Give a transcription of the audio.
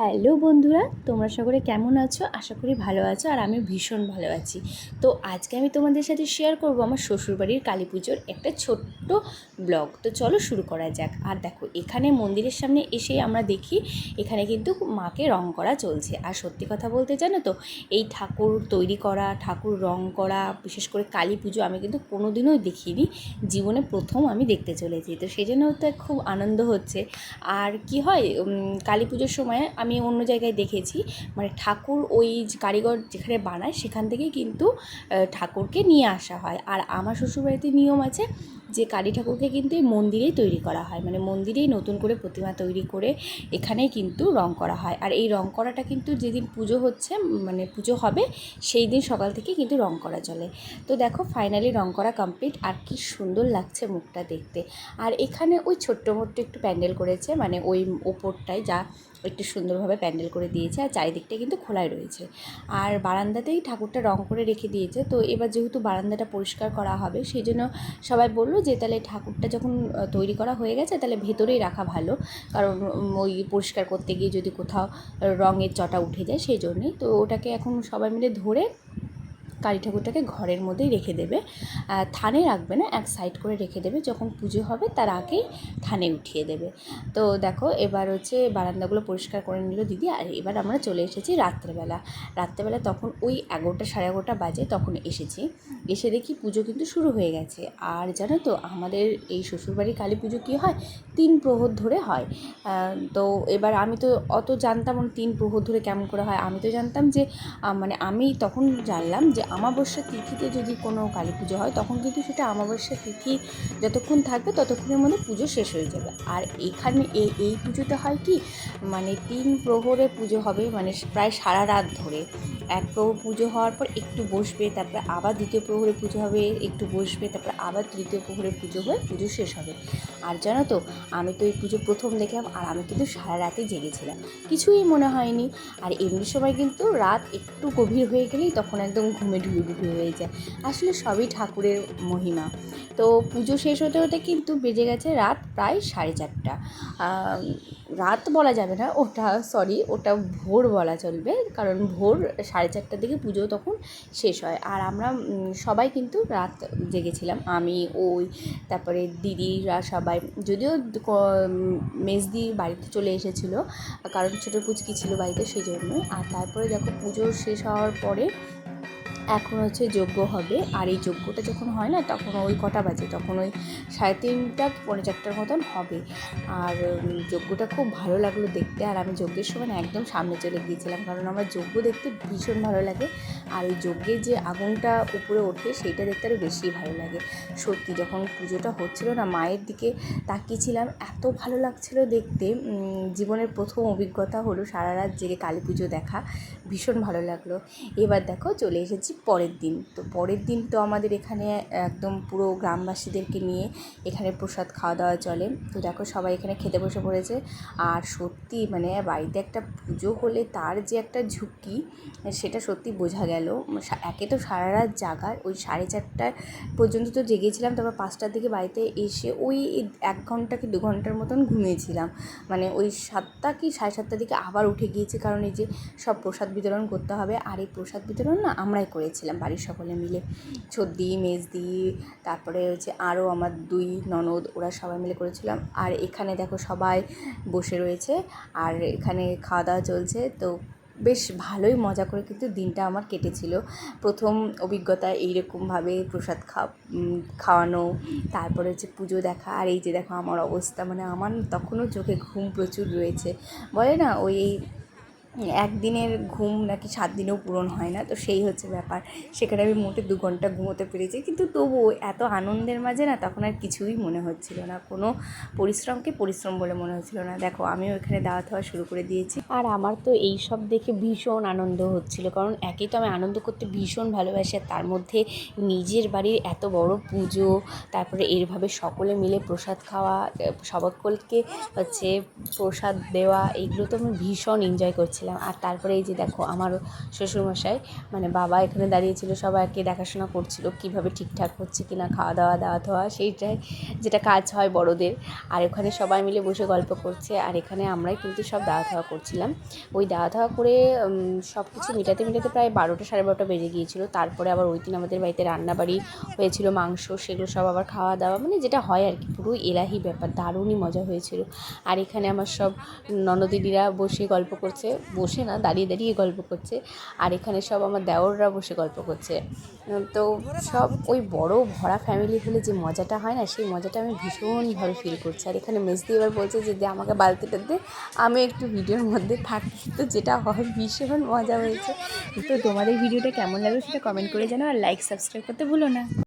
Hello বন্ধুরা, তোমরা সকলে কেমন আছো? আশা করি ভালো আছো আর আমি ভীষণ ভালো আছি। তো আজকে আমি তোমাদের সাথে শেয়ার করব আমার শ্বশুরবাড়ির কালী পুজোর একটা ছোট্ট ব্লগ তো চলো শুরু করা যাক। আর দেখো, এখানে মন্দিরের সামনে এসে আমরা দেখি, এখানে কিন্তু মাকে রং করা চলছে। আর সত্যি কথা বলতে জানো তো, এই ঠাকুর তৈরি করা, ঠাকুর রং করা, বিশেষ করে কালী পুজো আমি কিন্তু কোনো দিনও দেখিনি, জীবনে প্রথম আমি দেখতে চলেছি। তো সেই জন্য তো খুব আনন্দ হচ্ছে। আর কি হয় কালী পুজোর সময় আমি অন্য জায়গায় দেখেছি। মানে ঠাকুর ওই কারিগর যেখানে বানায় সেখান থেকেই কিন্তু ঠাকুরকে নিয়ে আসা হয়। আর আমার শ্বশুরবাড়িতে নিয়ম আছে যে কালী ঠাকুরকে কিন্তু এই মন্দিরেই তৈরি করা হয়। মানে মন্দিরেই নতুন করে প্রতিমা তৈরি করে এখানেই কিন্তু রং করা হয়। আর এই রং করাটা কিন্তু যেদিন পুজো হচ্ছে মানে পুজো হবে, সেই দিন সকাল থেকে কিন্তু রং করা চলে। তো দেখো ফাইনালি রং করা কমপ্লিট আর কি সুন্দর লাগছে মুখটা দেখতে। আর এখানে ওই ছোট্ট মোট্ট একটু প্যান্ডেল করেছে মানে ওই ওপরটায় যা একটু সুন্দরভাবে প্যান্ডেল করে দিয়েছে। আর চারিদিকটা কিন্তু খোলাই রয়েছে। আর বারান্দাতেই ঠাকুরটা রং করে রেখে দিয়েছে। তো এবার যেহেতু বারান্দাটা পরিষ্কার করা হবে, সেই জন্য সবাই বলল যে তাহলে ঠাকুরটা যখন তৈরি করা হয়ে গেছে তাহলে ভেতরেই রাখা ভালো। কারণ ওই পরিষ্কার করতে গিয়ে যদি কোথাও রঙের চটা উঠে যায় সেই জন্যেই। তো ওটাকে এখন সবাই মিলে ধরে কালী ঠাকুরটাকে ঘরের মধ্যেই রেখে দেবে। থানে রাখবে না, এক সাইড করে রেখে দেবে। যখন পুজো হবে, তার আগেই থানে উঠিয়ে দেবে। তো দেখো, এবার হচ্ছে বারান্দাগুলো পরিষ্কার করে নিল দিদি। আর এবার আমরা চলে এসেছি রাত্রেবেলা। রাত্রেবেলা তখন ওই এগারোটা সাড়ে এগারোটা বাজে তখন এসেছি। এসে দেখি পুজো কিন্তু শুরু হয়ে গেছে। আর জানো তো, আমাদের এই শ্বশুরবাড়ির কালী পুজো কী হয়? তিন প্রহর ধরে হয়। তো এবার আমি তো অত জানতাম তিন প্রহর ধরে কেমন করে হয়। আমি তো জানতাম যে মানে আমি তখন জানলাম যে আমাবস্যা তিথিতে যদি কোনো কালী পুজো হয়, তখন কিন্তু সেটা আমাবস্যা তিথি যতক্ষণ থাকবে ততক্ষণের মধ্যে পুজো শেষ হয়ে যাবে। আর এখানে এই এই পুজোতে হয় কি? মানে তিন প্রহরে পুজো হবে মানে প্রায় সারা রাত ধরে। এক প্রহর পুজো হওয়ার পর একটু বসবে, তারপরে আবার দ্বিতীয় প্রহরে পুজো হবে, একটু বসবে, তারপরে আবার তৃতীয় প্রহরে পুজো হয়ে পুজো শেষ হবে। আর জানো তো, আমি তো এই পুজো প্রথম দেখলাম আর আমি কিন্তু সারা রাতে জেগেছিলাম। কিছুই মনে হয়নি। আর এমনি সময় কিন্তু রাত একটু গভীর হয়ে গেলেই তখন একদম ঘুমে ঢুকে ঢুকে হয়ে যায়। আসলে সবই ঠাকুরের মহিমা। তো পুজো শেষ হতে হতে কিন্তু বেজে গেছে রাত প্রায় সাড়ে চারটা। রাত বলা যাবে না, ওটা সরি ওটা ভোর বলা চলবে। কারণ ভোর সাড়ে চারটার দিকে পুজো তখন শেষ হয়। আর আমরা সবাই কিন্তু রাত জেগেছিলাম। আমি, ওই, তারপরে দিদিরা সবাই। যদিও মেজদি বাড়িতে চলে এসেছিল, কারণ ছোটো পুচকি ছিল বাড়িতে, সেই জন্য। আর তারপরে যখন পুজো শেষ হওয়ার পরে এখন হচ্ছে যজ্ঞ হবে। আর এই যজ্ঞটা যখন হয় না, তখন ওই কটা বাজে, তখন ওই সাড়ে তিনটা পৌনে চারটার মতন হবে। আর যজ্ঞটা খুব ভালো লাগল দেখতে। আর আমি যজ্ঞের সময় একদম সামনে চলে গিয়েছিলাম, কারণ আমার যজ্ঞ দেখতে ভীষণ ভালো লাগে। আর ওই যজ্ঞের যে আগুনটা উপরে ওঠে, সেইটা দেখতে আরও বেশি ভালো লাগে। সত্যি, যখন পুজোটা হচ্ছিল না, মায়ের দিকে তাকিয়েছিলাম, এত ভালো লাগছিল দেখতে। জীবনের প্রথম অভিজ্ঞতা হলো সারা রাত জেগে কালী পুজো দেখা, ভীষণ ভালো লাগল। এবার দেখো চলে এসেছি পরের দিন। তো পরের দিন তো আমাদের এখানে একদম পুরো গ্রামবাসীদেরকে নিয়ে এখানে প্রসাদ খাওয়া দাওয়া চলে। তো দেখো সবাই এখানে খেতে বসে পড়েছে। আর সত্যি মানে বাড়িতে একটা পুজো হলে তার যে একটা ঝুঁকি, সেটা সত্যি বোঝা গেল। একে তো সারা রাত জাগার। ওই সাড়ে চারটা পর্যন্ত তো জেগেছিলাম। তারপর পাঁচটার দিকে বাড়িতে এসে ওই এক ঘণ্টা কি দু ঘণ্টার মতন ঘুমিয়েছিলাম। মানে ওই সাতটা কি সাড়ে সাতটার দিকে আবার উঠে গিয়েছি। কারণ এই যে সব প্রসাদ বিতরণ করতে হবে। আর এই প্রসাদ বিতরণ না আমরাই করেছিলাম, বাড়ির সকলে মিলে। ছদ্দি, মেজদি, তারপরে হচ্ছে আরও আমার দুই ননদ, ওরা সবাই মিলে করেছিলাম আর এখানে দেখো সবাই বসে রয়েছে, আর এখানে খাওয়া দাওয়া চলছে। তো বেশ ভালোই মজা করে কিন্তু দিনটা আমার কেটেছিল। প্রথম অভিজ্ঞতা এইরকমভাবে প্রসাদ খাওয়া খাওয়ানো, তারপরে হচ্ছে পুজো দেখা, আর এই যে দেখো আমার অবস্থা মানে আমার তখনও চোখে ঘুম প্রচুর রয়েছে। বলে না, ওই একদিনের ঘুম নাকি সাত দিনেও পূরণ হয় না, তো সেই হচ্ছে ব্যাপার। সেখানে আমি মোটে দু ঘণ্টা ঘুমোতে পেরেছি, কিন্তু তবুও এত আনন্দের মাঝে না তখন আর কিছুই মনে হচ্ছিল না। কোনো পরিশ্রমকে পরিশ্রম বলে মনে হচ্ছিল না। দেখো, আমিও এখানে দাওয়াত হওয়া শুরু করে দিয়েছি। আর আমার তো এই সব দেখে ভীষণ আনন্দ হচ্ছিল, কারণ একেই তো আমি আনন্দ করতে ভীষণ ভালোবাসি, আর তার মধ্যে নিজের বাড়ির এত বড় পুজো, তারপরে এরভাবে সকলে মিলে প্রসাদ খাওয়া সকলকে হচ্ছে প্রসাদ দেওয়া এইগুলো তো আমি ভীষণ এনজয় করছিলাম। করছিলাম আর তারপরে এই যে দেখো আমারও শ্বশুরমশাই মানে বাবা এখানে দাঁড়িয়েছিল সবাইকে দেখাশোনা করছিল কীভাবে ঠিকঠাক হচ্ছে কি না খাওয়া দাওয়া দাওয়া ধোয়া সেইটাই যেটা কাজ হয় বড়দের। আর ওখানে সবাই মিলে বসে গল্প করছে, আর এখানে আমরাই কিন্তু সব দাওয়া, ধাওয়া করছিলাম। ওই দাওয়া, ধাওয়া করে সব কিছু মেটাতে মেটাতে প্রায় বারোটা, সাড়ে বারোটা বেজে গিয়েছিল। তারপরে আবার ওই দিন আমাদের বাড়িতে রান্নাবাড়ি হয়েছিল, মাংস, সেগুলো সব আবার খাওয়া, দাওয়া মানে যেটা হয় আর কি, পুরো এলাহি ব্যাপার, দারুণই মজা হয়েছিল। আর এখানে আমার সব ননদিদিরা বসে গল্প করছে বসে না, দাঁড়িয়ে দাঁড়িয়ে গল্প করছে। আর এখানে সব আমার দেওররা বসে গল্প করছে। তো সব ওই বড় ভরা ফ্যামিলি হলে যে মজাটা হয় না, সেই মজাটা আমি ভীষণভাবে ফিল করছি। আর এখানে মেজদি এবার বলছে যে আমাকে বালতিটা দে, আমি একটু ভিডিওর মধ্যে থাকি। তো যেটা হয়, ভীষণ মজা হয়েছে। তো তোমাদের ভিডিওটা কেমন লাগল সেটা কমেন্ট করে জানাও, আর লাইক সাবস্ক্রাইব করতে ভুলো না।